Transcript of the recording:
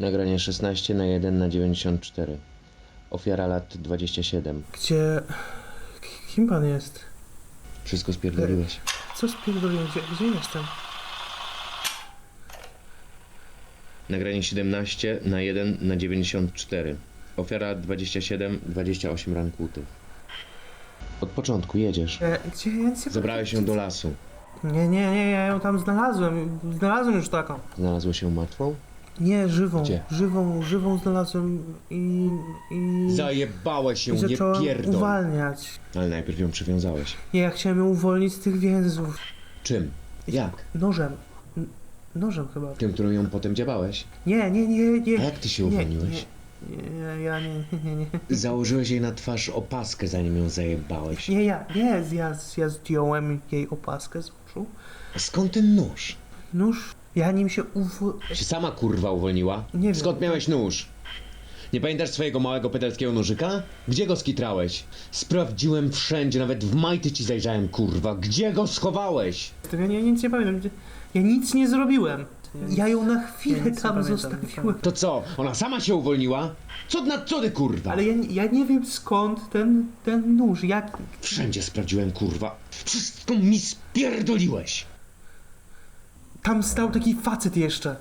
Nagranie 16 na 1 na 94. Ofiara lat 27. Gdzie... Kim pan jest? Wszystko spierdoliłeś. Co spierdoliłem? Gdzie, gdzie jestem? Nagranie 17 na 1 na 94. Ofiara 27, 28 ran kłutych. Od początku jedziesz. E, gdzie ja nic nie Zabrałeś ją do lasu. Nie, nie, nie, ja ją tam znalazłem. Znalazłem już taką. Znalazłeś ją martwą? Nie, żywą. Gdzie? Żywą, żywą znalazłem i... i... Zajebałeś i ją, nie zacząłem pierdol. uwalniać. Ale najpierw ją przywiązałeś. Nie, ja chciałem ją uwolnić z tych więzów. Czym? Jak? Nożem. N- Nożem chyba. Tym, którą ją potem dziabałeś? Nie, nie, nie, nie. A jak ty się Nie, uwolniłeś? Nie, nie, ja nie, nie, nie. Założyłeś jej na twarz opaskę, zanim ją zajebałeś. Nie, ja, nie, ja, ja zdjąłem jej opaskę z oczu. A skąd ten nóż? Nóż, ja nim się uw... Się sama kurwa uwolniła? Nie wiem. Skąd miałeś nóż? Nie pamiętasz swojego małego petelskiego nożyka? Gdzie go skitrałeś? Sprawdziłem wszędzie, nawet w majty ci zajrzałem, kurwa. Gdzie go schowałeś? Ja nie, nic nie pamiętam. Ja nic nie zrobiłem. Ja ją na chwilę Ja nic nie tam pamiętam, zostawiłem. To co? Ona sama się uwolniła? Co na co ty, kurwa? Ale ja, ja nie wiem skąd ten, ten nóż, jak... Wszędzie sprawdziłem, kurwa. Wszystko mi spierdoliłeś. Tam stał taki facet jeszcze.